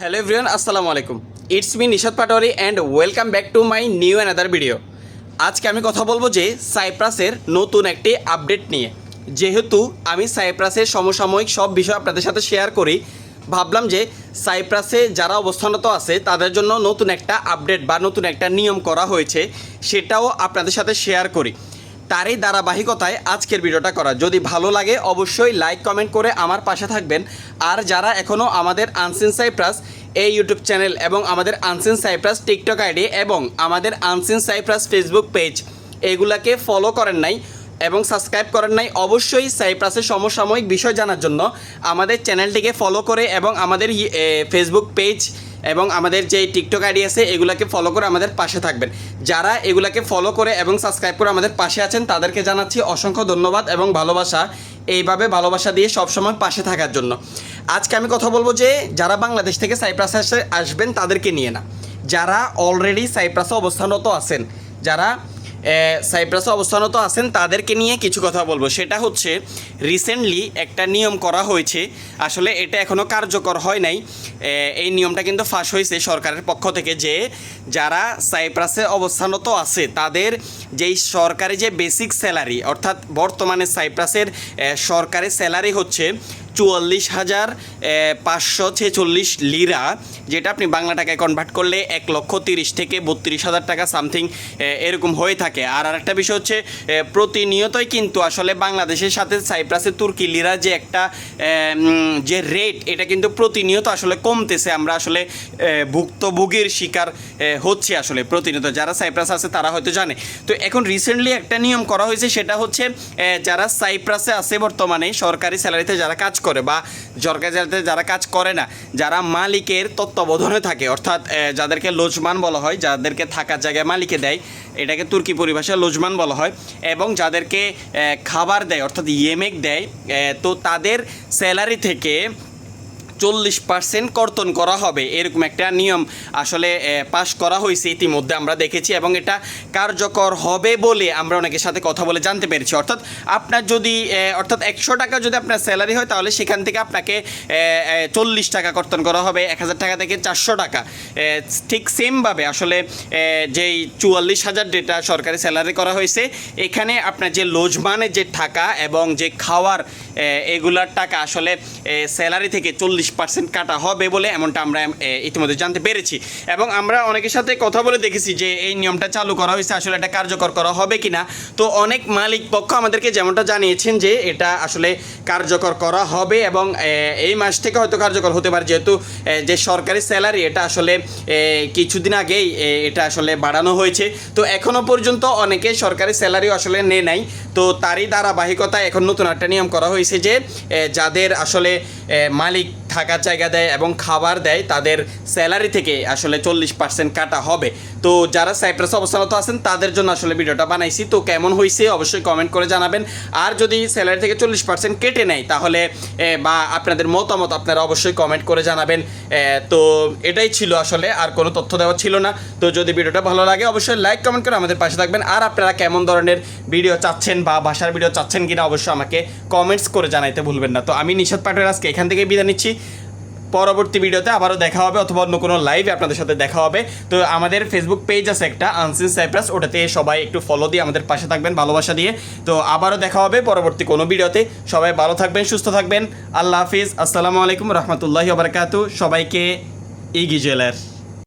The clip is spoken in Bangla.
হ্যালো এভরিওয়ান আসসালামু আলাইকুম। It's me Nishad Patwari and welcome back to my new another video আজকে আমি কথা বলব যে সাইপ্রাসের নতুন একটি আপডেট নিয়ে। যেহেতু আমি সাইপ্রাসের সমসাময়িক সব বিষয় আপনাদের সাথে শেয়ার করি, ভাবলাম যে সাইপ্রাসে যারা অবস্থানত আছে, তাদের জন্য নতুন একটা আপডেট বা নতুন একটা নিয়ম করা হয়েছে, সেটাও আপনাদের সাথে শেয়ার করি। তারই ধারাবাহিকতায় আজকের ভিডিওটা করা। যদি ভালো লাগে, অবশ্যই লাইক কমেন্ট করে আমার পাশে থাকবেন। আর যারা এখনও আমাদের আনসিন সাইপ্রাস এই ইউটিউব চ্যানেল এবং আমাদের আনসিন সাইপ্রাস টিকটক আইডি এবং আমাদের আনসিন সাইপ্রাস ফেসবুক পেজ এগুলাকে ফলো করেন নাই এবং সাবস্ক্রাইব করেন নাই, অবশ্যই সাইপ্রাসের সমসাময়িক বিষয় জানার জন্য আমাদের চ্যানেলটিকে ফলো করে এবং আমাদের ফেসবুক পেজ এবং আমাদের যে টিকটক আইডি আছে, এগুলাকে ফলো করে আমাদের পাশে থাকবেন। যারা এগুলাকে ফলো করে এবং সাবস্ক্রাইব করে আমাদের পাশে আছেন, তাদেরকে জানাচ্ছি অসংখ্য ধন্যবাদ এবং ভালোবাসা। এইভাবে ভালোবাসা দিয়ে সবসময় পাশে থাকার জন্য। আজকে আমি কথা বলব যে, যারা বাংলাদেশ থেকে সাইপ্রাসে আসবেন তাদেরকে নিয়ে না। যারা অলরেডি সাইপ্রাসে অবস্থানরত আছেন, যারা সাইপ্রাসে অবস্থানত আছেন, তাদেরকে নিয়ে কিছু কথা বলব। সেটা হচ্ছে রিসেন্টলি একটা নিয়ম করা হয়েছে। আসলে এটা এখনও কার্যকর হয় নাই। এই নিয়মটা কিন্তু ফাঁস হয়েছে সরকারের পক্ষ থেকে যে, যারা সাইপ্রাসে অবস্থানত আছে, তাদের যেই সরকারি যে বেসিক স্যালারি অর্থাৎ বর্তমানে সাইপ্রাসের সরকারি স্যালারি হচ্ছে চুয়াল্লিশ হাজার পাঁচশো ছেচল্লিশ লিরা, যেটা আপনি বাংলা টাকায় কনভার্ট করলে এক লক্ষ তিরিশ থেকে বত্রিশ হাজার টাকা সামথিং এরকম হয়ে থাকে। আর আরেকটা বিষয় হচ্ছে প্রতিনিয়তই কিন্তু আসলে বাংলাদেশের সাথে সাইপ্রাসের তুর্কি লিরা যে একটা যে রেট এটা কিন্তু প্রতিনিয়ত আসলে কমতেছে। আমরা আসলে ভুক্তভোগীর শিকার হচ্ছে আসলে প্রতিনিয়ত। যারা সাইপ্রাস আছে, তারা হয়তো জানে। তো এখন রিসেন্টলি একটা নিয়ম করা হয়েছে, সেটা হচ্ছে যারা সাইপ্রাসে আছে বর্তমানে, সরকারি স্যালারিতে যারা কাজ করে বা স্যালারিতে যারা কাজ করে না, যারা মালিকের তত্ত্বাবধানে থাকে, অর্থাৎ যাদেরকে লোজমান বলা হয়, যাদেরকে থাকার জায়গায় মালিকে দেয়, এটাকে তুর্কি পরিভাষায় লোজমান বলা হয়, এবং যাদেরকে খাবার দেয়, অর্থাৎ ইয়েমেক দেয় তো তাদের স্যালারি থেকে চল্লিশ পার্সেন্ট কর্তন করা হবে। এরকম একটা নিয়ম আসলে পাশ করা হয়েছে ইতিমধ্যে আমরা দেখেছি এবং এটা কার্যকর হবে বলে আমরা অনেকের সাথে কথা বলে জানতে পেরেছি। অর্থাৎ আপনার যদি অর্থাৎ একশো টাকা যদি আপনার স্যালারি হয়, তাহলে সেখান থেকে আপনাকে চল্লিশ টাকা কর্তন করা হবে, এক হাজার টাকা থেকে চারশো টাকা। ঠিক সেমভাবে আসলে যেই চুয়াল্লিশ হাজার যেটা সরকারি স্যালারি করা হয়েছে, এখানে আপনার যে লোজমানের যে টাকা এবং যে খাওয়ার এগুলার টাকা আসলে স্যালারি থেকে চল্লিশ পার্সেন্ট কাটা হবে বলে এমনটা আমরা ইতিমধ্যে জানতে পেরেছি। এবং আমরা অনেকের সাথে কথা বলে দেখেছি যে এই নিয়মটা চালু করা হয়েছে, আসলে এটা কার্যকর করা হবে কিনা। তো অনেক মালিক পক্ষ আমাদেরকে যেমনটা জানিয়েছেন যে এটা আসলে কার্যকর করা হবে এবং এই মাস থেকে হয়তো কার্যকর হতে পারে। যেহেতু যে সরকারি স্যালারি, এটা আসলে কিছুদিন আগেই এটা আসলে বাড়ানো হয়েছে। তো এখনও পর্যন্ত অনেকে সরকারি স্যালারিও আসলে নেয় নাই। তো তারই ধারাবাহিকতায় এখন নতুন একটা নিয়ম করা হয়েছে যে যাদের আসলে মালিক থাকার জায়গা দেয় এবং খাবার দেয়, তাদের স্যালারি থেকে আসলে চল্লিশ পার্সেন্ট কাটা হবে। তো যারা সাইপ্রাস অবস্থানত আছেন, তাদের জন্য আসলে ভিডিওটা বানাইছি। তো কেমন হয়েছে অবশ্যই কমেন্ট করে জানাবেন। আর যদি স্যালারি থেকে চল্লিশ পার্সেন্ট কেটে নেয়, তাহলে বা আপনাদের মতামত আপনারা অবশ্যই কমেন্ট করে জানাবেন। তো এটাই ছিল আসলে, আর কোনো তথ্য দেওয়া ছিল না। তো যদি ভিডিওটা ভালো লাগে, অবশ্যই লাইক কমেন্ট করে আমাদের পাশে থাকবেন। আর আপনারা কেমন ধরনের ভিডিও চাচ্ছেন বা ভাষার ভিডিও চাচ্ছেন কিনা, অবশ্যই আমাকে কমেন্টস করে জানাইতে ভুলবেন না। তো আমি নিশাদ পাটের আজকে এখান থেকে বিদায় নিচ্ছি। পরবর্তী ভিডিওতে আবারও দেখা হবে অথবা অন্য কোনো লাইভে আপনাদের সাথে দেখা হবে। তো আমাদের ফেসবুক পেজ আছে একটা আনসিন সাইপ্রাস ওটাতে সবাই একটু ফলো দিয়ে আমাদের পাশে থাকবেন, ভালোবাসা দিয়ে। তো আবারও দেখা হবে পরবর্তী কোনো ভিডিওতে। সবাই ভালো থাকবেন, সুস্থ থাকবেন। আল্লাহ হাফিজ। আসসালামু আলাইকুম রহমতুল্লাহি বারকাতু সবাইকে ইগি জুয়েলার